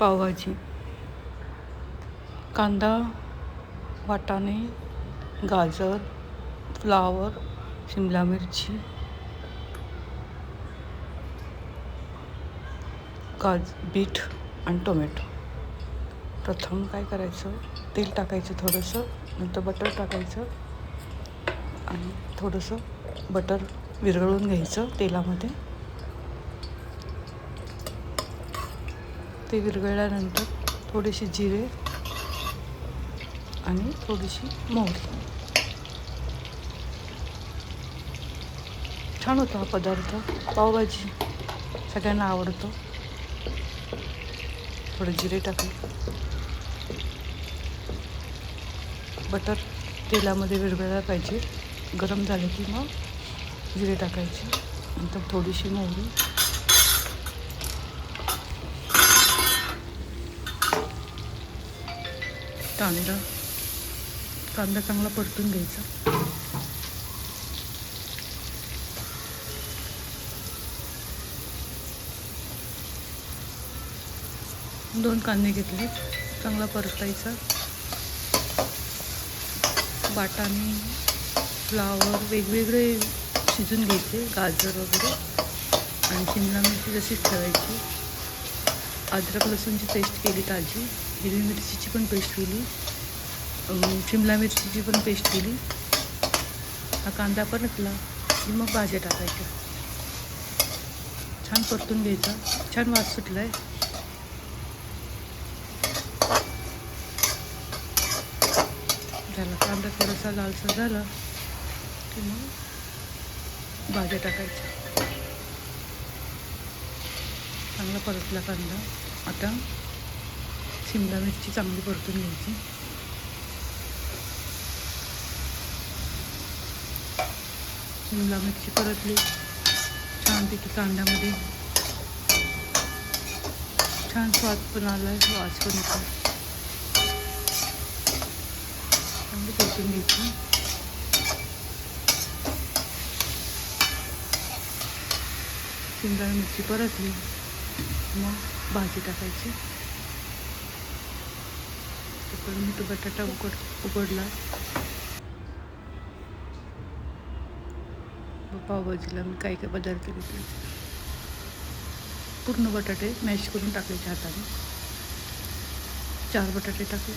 पावभाजी. कांदा वाटाणे गाजर फ्लावर शिमला मिरची गाज बीट आणि टोमॅटो. प्रथम काय करायचं? तेल टाकायचं थोडंसं नंतर बटर टाकायचं आणि थोडंसं बटर विरघळून घ्यायचं तेलामध्ये. ते विरघळल्यानंतर थोडेसे जिरे आणि थोडीशी मोहरी. छान होतो हा पदार्थ. पावभाजी सगळ्यांना आवडतो. थोडे जिरे टाकले. बटर तेलामध्ये विरघळायला पाहिजे. गरम झालं की मग जिरे टाकायचे. नंतर थोडीशी मोहरी. कांदा. कांदा चांगला परतून घ्यायचा. दोन कांदे घेतले. चांगला परतायचा. वाटाणे फ्लावर वेगवेगळे शिजून घ्यायचे गाजर वगैरे. आणि शिमला मिरची जशीच ठेवायची. अद्रक लसूणची पेस्ट केली ताजी. हिरवी मिरचीची पण पेस्ट केली. शिमला मिरचीची पण पेस्ट केली. हा कांदा परतला की मग भाज्या टाकायच्या. छान परतून घ्यायचा. छान वास सुटला आहे झाला. कांदा थोडासा लालसा झाला की मग भाज्या टाकायच्या. चांगला परतला कांदा. आता शिमला मिरची चांगली परतून घ्यायची. शिमला मिरची परतली. छानपैकी कांद्यामध्ये. छान स्वाद पण आला आहे वास पण येतो चांगली परतून घ्यायची. शिमला मिरची परतली. मग भाजी टाकायची. तोपर्यंत तो बटाटा उकड उकडला. पावभाजीला मी काय काय पदार्थ घेतले पूर्ण बटाटे मॅश करून टाकायचे हाताने. चार बटाटे टाकले.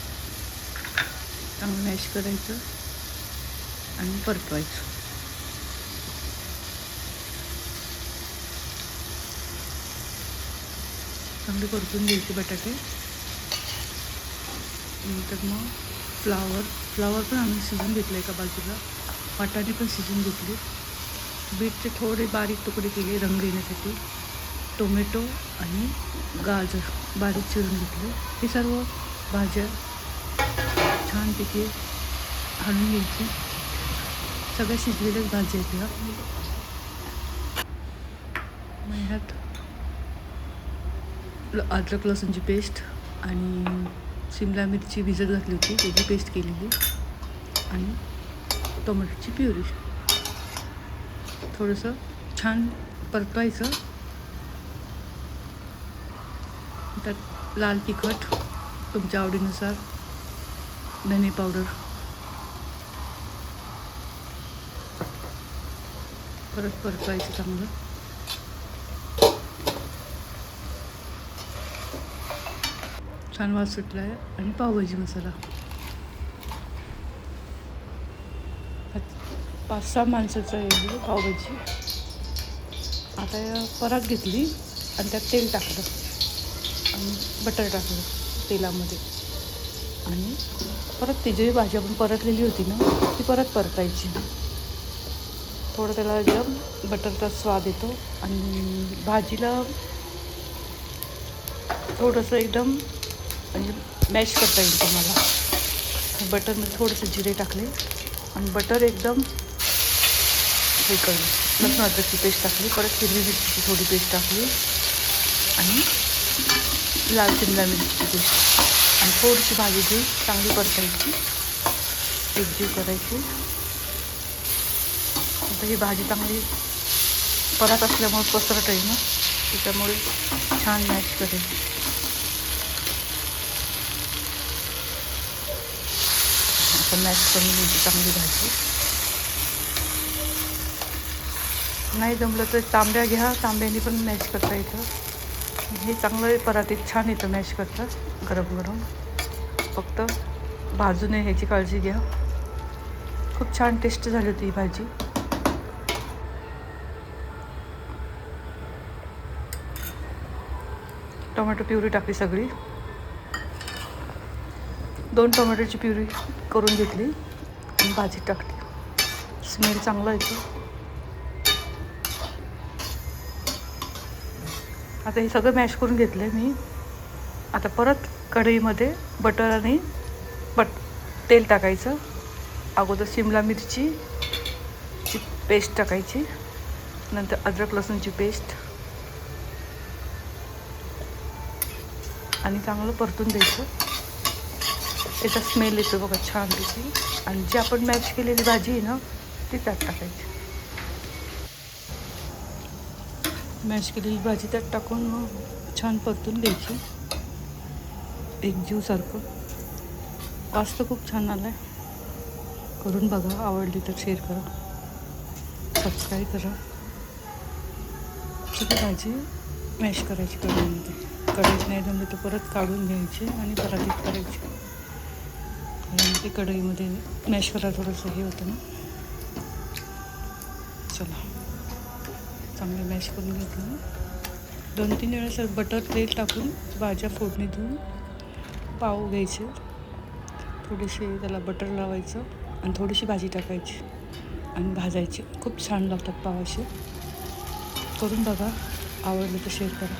चांगलं मॅश करायचं आणि परतवायचं. चांगले परतून घ्यायचे बटाटे. नंतर मग फ्लावर फ्लावर पण आम्ही शिजून घेतलं एका बाजूला. वाटाणे पण शिजून घेतले. बीटचे थोडे बारीक तुकडे केले रंग येण्यासाठी टोमॅटो आणि गाजर बारीक चिरून घेतले. हे सर्व भाज्या छानपैकी हलवून घ्यायची. सगळ्या शिजलेल्याच भाज्या आहेत ह्या. मग ह्यात ल- अद्रक लसूणची पेस्ट आणि शिमला मिरची भिजत घातली होती त्याची पेस्ट केलेली. आणि टोमॅटोची प्युरी. थोडंसं छान परतवायचं त्यात लाल तिखट तुमच्या आवडीनुसार धने पावडर. परत परतवायचं चांगलं. छान वास सुटला आहे आणि पावभाजी मसाला. पाच- सहा माणसाचं आहे पावभाजी. आता परात घेतली आणि त्यात तेल टाकलं. आणि बटर टाकलं तेलामध्ये. आणि परत ती जी भाजी आपण परतलेली होती ना ती परत परतायची. थोडं त्याला एकदम बटरचा स्वाद येतो. आणि भाजीला थोडंसं एकदम म्हणजे मॅश करता येईल तुम्हाला. बटरमध्ये थोडेसे जिरे टाकले आणि बटर एकदम हे करून लसूण अद्रकची पेस्ट टाकली. परत हिरवी मिरचीची थोडी पेस्ट टाकली. आणि लाल शिमला मिरचीची पेस्ट आणि थोडीशी भाजी घेऊन चांगली परतायची एकजीव करायची. आता ही भाजी चांगली परत असल्यामुळे पसरट आहे ना त्याच्यामुळे छान मॅश करायची आपण मॅश करून घ्यायची चांगली भाजी. नाही जमलं तर तांब्या घ्या तांब्याने पण मॅश करता येतं. हे चांगलं परातीत छान येतं मॅश करता गरम गरम. फक्त भाजू नये ह्याची काळजी घ्या. खूप छान टेस्ट झाली होती ही भाजी. टोमॅटो प्युरी टाकली सगळी. दोन टोमॅटोची प्युरी करून घेतली आणि भाजी टाकली. स्मेल चांगला येतो आता हे सगळं मॅश करून घेतलं आहे मी. आता परत कढईमध्ये बटर आणि बट तेल टाकायचं. अगोदर शिमला मिरची ची पेस्ट टाकायची. नंतर अद्रक लसूणची पेस्ट. आणि चांगलं परतून द्यायचं. याचा स्मेल येतो बघा छान त्याची आणि जी आपण मॅच केलेली भाजी आहे ना ती त्यात टाकायची. मॅश केलेली भाजी त्यात टाकून मग छान परतून घ्यायची. एक जीवसारखं वास तर खूप छान आला आहे करून बघा आवडली तर शेअर करा. सबस्क्राईब करा. सगळी भाजी मॅश करायची कढईमध्ये. कढईत नाही जमली तर परत काढून घ्यायची आणि परत करायची. कारण ते कढईमध्ये मॅशवाला थोडंसं हे होतं ना. चला. चांगलं मॅश करून घेतलं. दोन तीन वेळेस बटर तेल टाकून भाज्या फोडणी देऊन पाव घ्यायचे. थोडेसे त्याला बटर लावायचं आणि थोडीशी भाजी टाकायची आणि भाजायची. खूप छान लागतात पाव असे. करून बघा. आवडलं तर शेअर करा.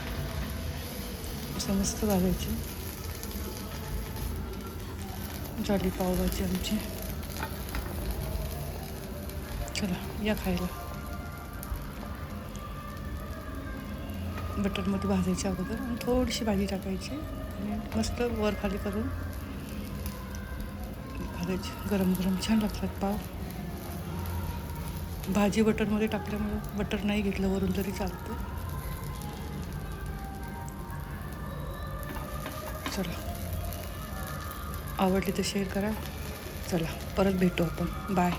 असं मस्त भाजायची. झाली पावभाजी आमची चला या खायला बटरमध्ये भाजायच्या अगोदर आणि थोडीशी भाजी टाकायची आणि मस्त वर खाली करून भाजायची गरम गरम छान लागतात पाव भाजी बटरमध्ये टाकल्यामुळे बटर नाही घेतलं वरून तरी चालतं. चला. आवडली तर शेअर करा. चला परत भेटू आपण. बाय